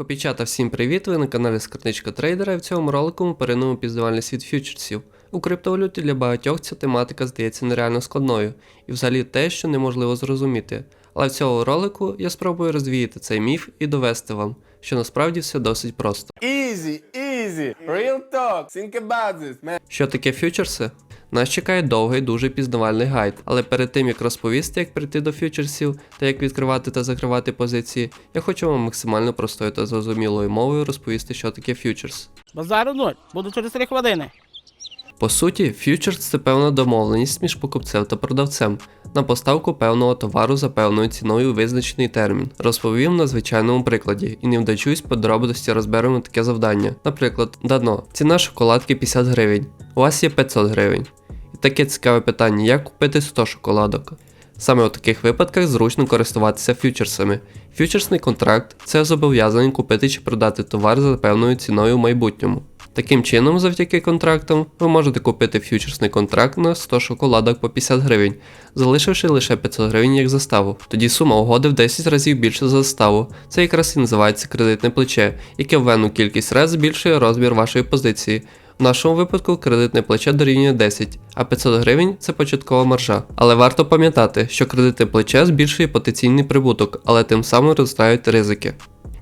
Копійчата, всім привіт! Ви на каналі Скарничка Трейдера і в цьому ролику ми перейдемо в світ фьючерсів. У криптовалюті для багатьох ця тематика здається нереально складною і взагалі те, що неможливо зрозуміти. Але в цьому ролику я спробую розвіяти цей міф і довести вам, що насправді все досить просто. Easy, easy, real talk. Think about this, man. Що таке фьючерси? Нас чекає довгий, дуже пізнавальний гайд, але перед тим як розповісти, як прийти до фьючерсів та як відкривати та закривати позиції, я хочу вам максимально простою та зрозумілою мовою розповісти, що таке фьючерс. Базару нуль. Буду через 3 хвилини. По суті, фьючерс це певна домовленість між покупцем та продавцем на поставку певного товару за певною ціною у визначений термін. Розповім на звичайному прикладі і не вдачусь подробності розберемо таке завдання. Наприклад, дано ціна шоколадки 50 гривень, у вас є 500 гривень. І таке цікаве питання, як купити 100 шоколадок. Саме у таких випадках зручно користуватися фьючерсами. Фьючерсний контракт це зобов'язання купити чи продати товар за певною ціною в майбутньому. Таким чином, завдяки контрактам, ви можете купити фьючерсний контракт на 100 шоколадок по 50 гривень, залишивши лише 500 гривень як заставу. Тоді сума угоди в 10 разів більше за заставу. Це якраз і називається кредитне плече, яке в венну кількість разів збільшує розмір вашої позиції. В нашому випадку кредитне плече дорівнює 10, а 500 гривень це початкова маржа. Але варто пам'ятати, що кредитне плече збільшує потенційний прибуток, але тим самим зростають ризики.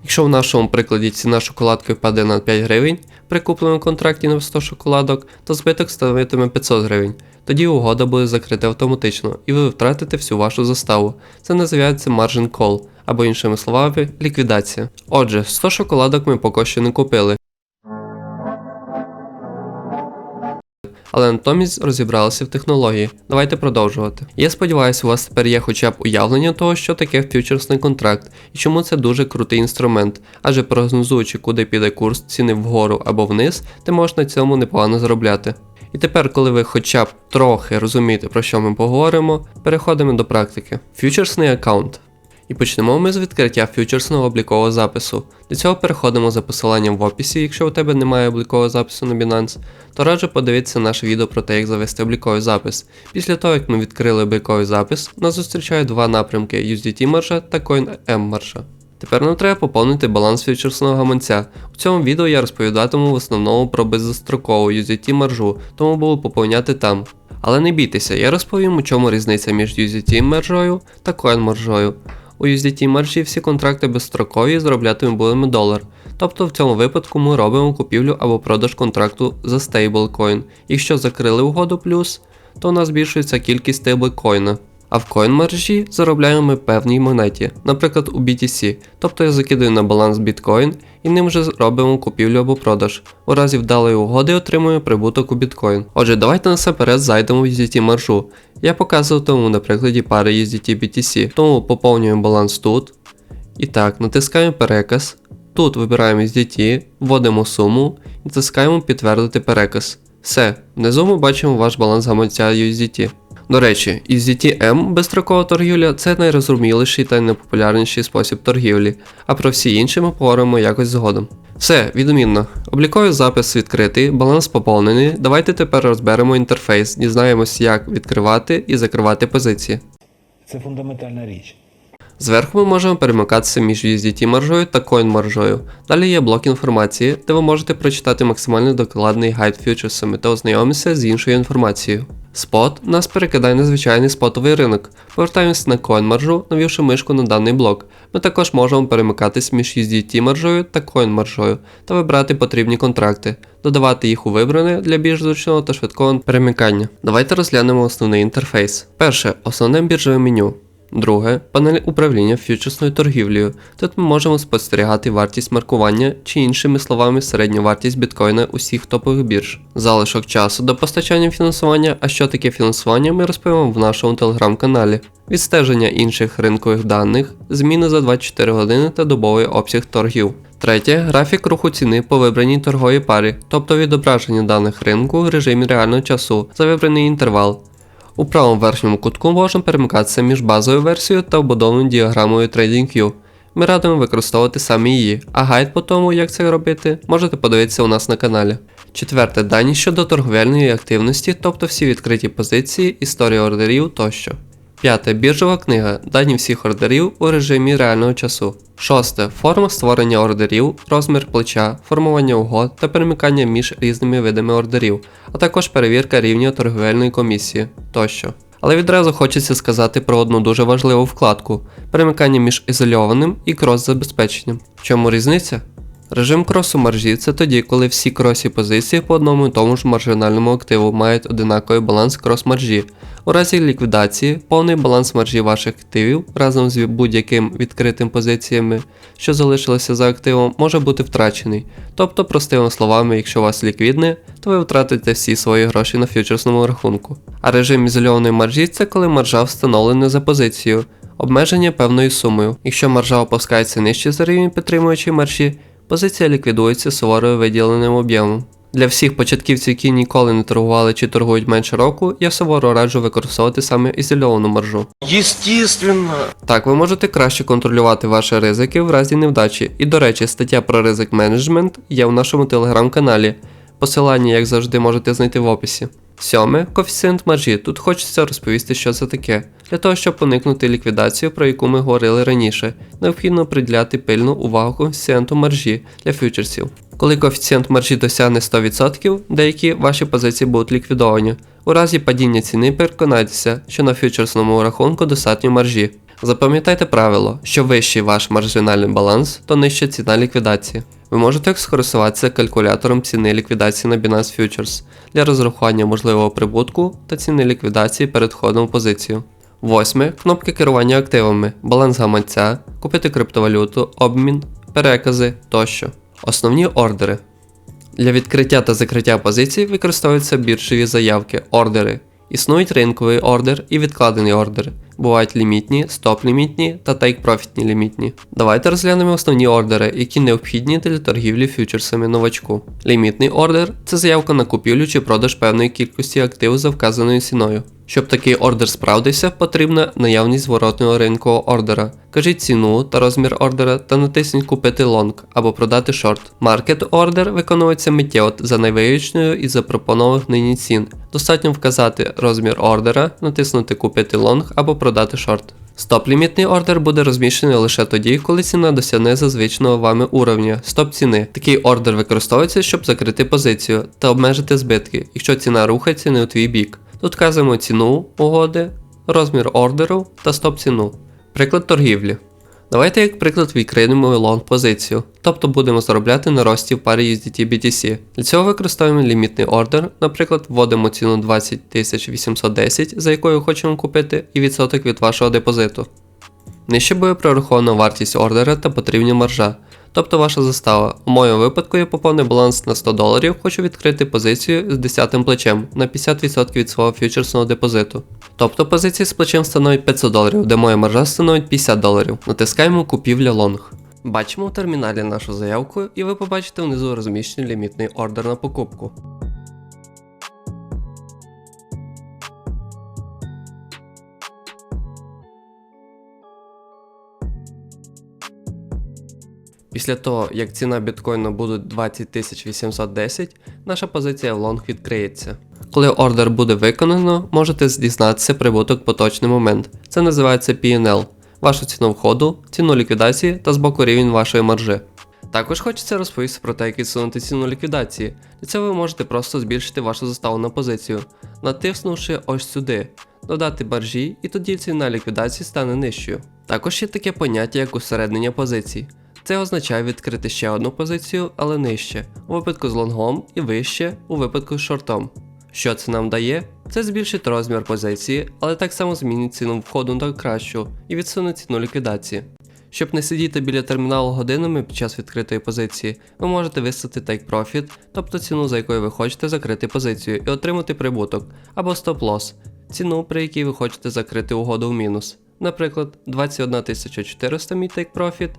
Якщо в нашому прикладі ціна шоколадки впаде на 5 гривень при купленому контракті на 100 шоколадок, то збиток становитиме 500 гривень. Тоді угода буде закрита автоматично і ви втратите всю вашу заставу. Це називається margin call, або іншими словами, ліквідація. Отже, 100 шоколадок ми поки що не купили. Але натомість розібралися в технології. Давайте продовжувати. Я сподіваюся, у вас тепер є хоча б уявлення того, що таке фьючерсний контракт і чому це дуже крутий інструмент, адже прогнозуючи, куди піде курс ціни вгору або вниз, ти можеш на цьому непогано заробляти. І тепер, коли ви хоча б трохи розумієте, про що ми поговоримо, переходимо до практики. Фьючерсний аккаунт. І почнемо ми з відкриття фьючерсного облікового запису. Для цього переходимо за посиланням в описі, якщо у тебе немає облікового запису на Binance, то раджу подивитися наше відео про те, як завести обліковий запис. Після того, як ми відкрили обліковий запис, нас зустрічають два напрямки USDT маржа та CoinM маржа. Тепер нам треба поповнити баланс фьючерсного гаманця. У цьому відео я розповідатиму в основному про беззастрокову USDT маржу, тому буду поповняти там. Але не бійтеся, я розповім, у чому різниця між USDT маржою та Coin маржою. У USDT мережі всі контракти безстрокові заробляти ми будемо долар. Тобто в цьому випадку ми робимо купівлю або продаж контракту за стейблкоін. Якщо закрили угоду плюс, то у нас збільшується кількість стейблкоїна. А в маржі заробляємо ми певній монеті, наприклад у BTC. Тобто я закидую на баланс біткоін і ним вже робимо купівлю або продаж. У разі вдалої угоди отримую прибуток у біткоін. Отже, давайте насамперед зайдемо в USDT маржу. Я показуватиму на прикладі пари USDT BTC, тому поповнюємо баланс тут. І так, натискаємо переказ. Тут вибираємо USDT, вводимо суму і натискаємо підтвердити переказ. Все, внизу ми бачимо ваш баланс гаманця USDT. До речі, USDT-M безстрокова торгівля це найрозуміліший та найпопулярніший спосіб торгівлі, а про всі інші ми поговоримо якось згодом. Все, відмінно. Обліковий запис відкритий, баланс поповнений. Давайте тепер розберемо інтерфейс, дізнаємось, як відкривати і закривати позиції. Це фундаментальна річ. Зверху ми можемо перемикатися між USDT маржою та Coin маржою. Далі є блок інформації, де ви можете прочитати максимально докладний гайд фьючерсами та ознайомитися з іншою інформацією. Спот нас перекидає на звичайний спотовий ринок. Повертаємося на Coin маржу, навівши мишку на даний блок. Ми також можемо перемикатись між USDT маржою та Coin маржою та вибрати потрібні контракти, додавати їх у вибране для більш зручного та швидкого перемикання. Давайте розглянемо основний інтерфейс. Перше основне біржове меню. Друге панель управління фьючерсною торгівлею. Тут ми можемо спостерігати вартість маркування чи іншими словами середню вартість біткоїна усіх топових бірж. Залишок часу до постачання фінансування, а що таке фінансування, ми розповімо в нашому телеграм-каналі. Відстеження інших ринкових даних, зміни за 24 години та добовий обсяг торгів. Третє графік руху ціни по вибраній торговій парі, тобто відображення даних ринку в режимі реального часу за вибраний інтервал. У правому верхньому кутку можемо перемикатися між базовою версією та вбудованою діаграмою TradingView. Ми радимо використовувати саме її, а гайд по тому, як це робити, можете подивитися у нас на каналі. Четверте дані щодо торговельної активності, тобто всі відкриті позиції, історія ордерів тощо. П'яте. Біржова книга. Дані всіх ордерів у режимі реального часу. Шосте. Форма створення ордерів, розмір плеча, формування угод та перемикання між різними видами ордерів, а також перевірка рівня торговельної комісії тощо. Але відразу хочеться сказати про одну дуже важливу вкладку перемикання між ізольованим і крос-забезпеченням. В чому різниця? Режим кросу маржі це тоді, коли всі кросі позиції по одному і тому ж маржинальному активу мають одинаковий баланс крос-маржі. У разі ліквідації повний баланс маржі ваших активів разом з будь-яким відкритим позиціями, що залишилися за активом, може бути втрачений. Тобто, простими словами, якщо у вас ліквідне, то ви втратите всі свої гроші на фьючерсному рахунку. А режим ізольованої маржі це коли маржа встановлена за позицією, обмеження певною сумою. Якщо маржа опускається нижче за рівень підтримуючої маржі, позиція ліквідується суворо виділеним об'ємом. Для всіх початківців, які ніколи не торгували чи торгують менше року, я суворо раджу використовувати саме ізольовану маржу. Естественно. Так, ви можете краще контролювати ваші ризики в разі невдачі. І до речі, стаття про ризик менеджмент є в нашому телеграм-каналі. Посилання, як завжди, можете знайти в описі. Сьоме коефіцієнт маржі. Тут хочеться розповісти, що це таке. Для того, щоб уникнути ліквідацію, про яку ми говорили раніше, необхідно приділяти пильну увагу коефіцієнту маржі для фьючерсів. Коли коефіцієнт маржі досягне 100%, деякі ваші позиції будуть ліквідовані. У разі падіння ціни переконайтеся, що на фьючерсному рахунку достатньо маржі. Запам'ятайте правило, що вищий ваш маржинальний баланс, то нижча ціна ліквідації. Ви можете скористуватися калькулятором ціни ліквідації на Binance Futures для розрахування можливого прибутку та ціни ліквідації перед входом в позицію. Восьме. Кнопки керування активами, баланс гаманця, купити криптовалюту, обмін, перекази тощо. Основні ордери. Для відкриття та закриття позицій використовуються біржові заявки, ордери. Існують ринковий ордер і відкладений ордер. Бувають лімітні, стоп-лімітні та тейк-профітні лімітні. Давайте розглянемо основні ордери, які необхідні для торгівлі фьючерсами новачку. Лімітний ордер це заявка на купівлю чи продаж певної кількості активу за вказаною ціною. Щоб такий ордер справдився, потрібна наявність зворотного ринкового ордера. Кажіть ціну та розмір ордера та натисніть купити лонг або продати шорт. Маркет ордер виконується миттєво за найвигіднішою із запропонованих нині цін. Достатньо вказати розмір ордера, натиснути купити лонг або продати шорт. Стоп-лімітний ордер буде розміщений лише тоді, коли ціна досягне зазвичного вами уровня стоп ціни. Такий ордер використовується, щоб закрити позицію та обмежити збитки, якщо ціна рухається не у твій бік. Тут вказуємо ціну угоди, розмір ордеру та стоп ціну. Приклад торгівлі. Давайте як приклад відкриємо лонг позицію, тобто будемо заробляти на рості в парі USDT BTC. Для цього використовуємо лімітний ордер, наприклад, вводимо ціну 20 810, за якою хочемо купити, і відсоток від вашого депозиту. Нижче буде прорахована вартість ордера та потрібна маржа, тобто ваша застава. У моєму випадку я поповнив баланс на 100 доларів, хочу відкрити позицію з 10 плечем на 50% від свого фьючерсного депозиту. Тобто позиція з плечем становить 500 доларів, де моя маржа становить 50 доларів. Натискаємо купівля лонг. Бачимо в терміналі нашу заявку, і ви побачите внизу розміщений лімітний ордер на покупку. Після того, як ціна біткоїну буде 20 810, наша позиція в лонг відкриється. Коли ордер буде виконано, можете дізнатися прибуток поточний момент. Це називається PNL, вашу ціну входу, ціну ліквідації та збоку рівень вашої маржи. Також хочеться розповісти про те, як відсунути ціну ліквідації. Для цього ви можете просто збільшити вашу заставу на позицію, натиснувши ось сюди, додати маржі, і тоді ціна ліквідації стане нижчою. Також є таке поняття як усереднення позицій. Це означає відкрити ще одну позицію, але нижче, у випадку з лонгом і вище у випадку з шортом. Що це нам дає? Це збільшить розмір позиції, але так само змінить ціну входу на кращу і відсуне ціну ліквідації. Щоб не сидіти біля терміналу годинами під час відкритої позиції, ви можете виставити Take Profit, тобто ціну, за якою ви хочете закрити позицію і отримати прибуток, або Stop Loss, ціну, при якій ви хочете закрити угоду в мінус. Наприклад, 21 400 мій Take Profit,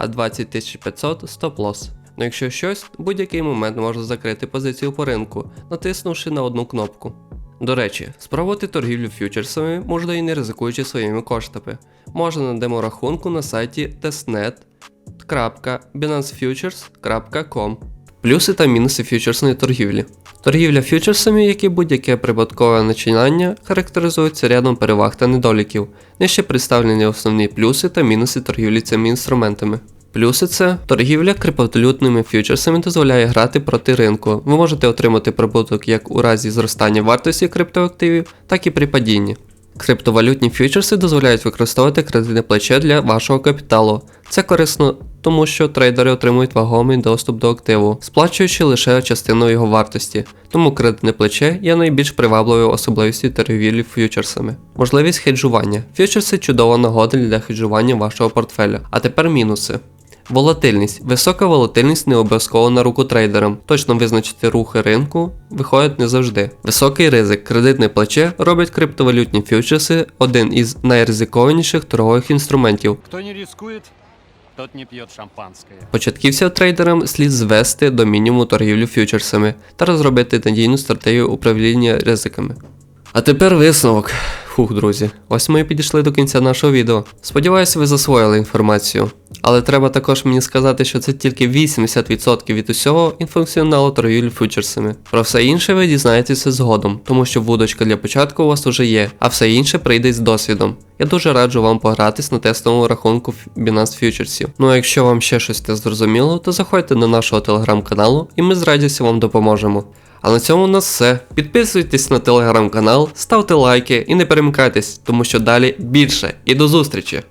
а 20500 Stop Loss. Ну якщо щось, в будь-який момент можна закрити позицію по ринку, натиснувши на одну кнопку. До речі, спробувати торгівлю фьючерсами можна і не ризикуючи своїми коштами. Можна на деморахунку на сайті testnet.binance.futures.com. Плюси та мінуси фьючерсної торгівлі. Торгівля фьючерсами, як і будь-яке прибуткове начинання, характеризується рядом переваг та недоліків. Нижче представлені основні плюси та мінуси торгівлі цими інструментами. Плюси це торгівля криптовалютними фьючерсами дозволяє грати проти ринку. Ви можете отримати прибуток як у разі зростання вартості криптоактивів, так і при падінні. Криптовалютні фьючерси дозволяють використовувати кредитне плече для вашого капіталу. Це корисно, тому що трейдери отримують вагомий доступ до активу, сплачуючи лише частину його вартості. Тому кредитне плече є найбільш привабливою особливістю торгівлі фьючерсами. Можливість хеджування. Фьючерси чудова нагода для хеджування вашого портфеля. А тепер мінуси. Волатильність. Висока волатильність не обов'язково на руку трейдерам. Точно визначити рухи ринку виходить не завжди. Високий ризик. Кредитне плече робить криптовалютні фьючерси один із найризикованіших торгових інструментів. Кто не рискует, тот не п'є шампанське. Початківся трейдерам слід звести до мінімуму торгівлю фьючерсами та розробити надійну стратегію управління ризиками. А тепер висновок. Фух, друзі, ось ми і підійшли до кінця нашого відео. Сподіваюся, ви засвоїли інформацію. Але треба також мені сказати, що це тільки 80% від усього і функціоналу торгівлі фьючерсами. Про все інше ви дізнаєтеся згодом, тому що вудочка для початку у вас уже є, а все інше прийде з досвідом. Я дуже раджу вам погратись на тестовому рахунку Binance Futuresів. Ну а якщо вам ще щось не зрозуміло, то заходьте до нашого телеграм-каналу і ми з радістю вам допоможемо. А на цьому у нас все. Підписуйтесь на телеграм-канал, ставте лайки і не перемикайтесь, тому що далі більше. І до зустрічі!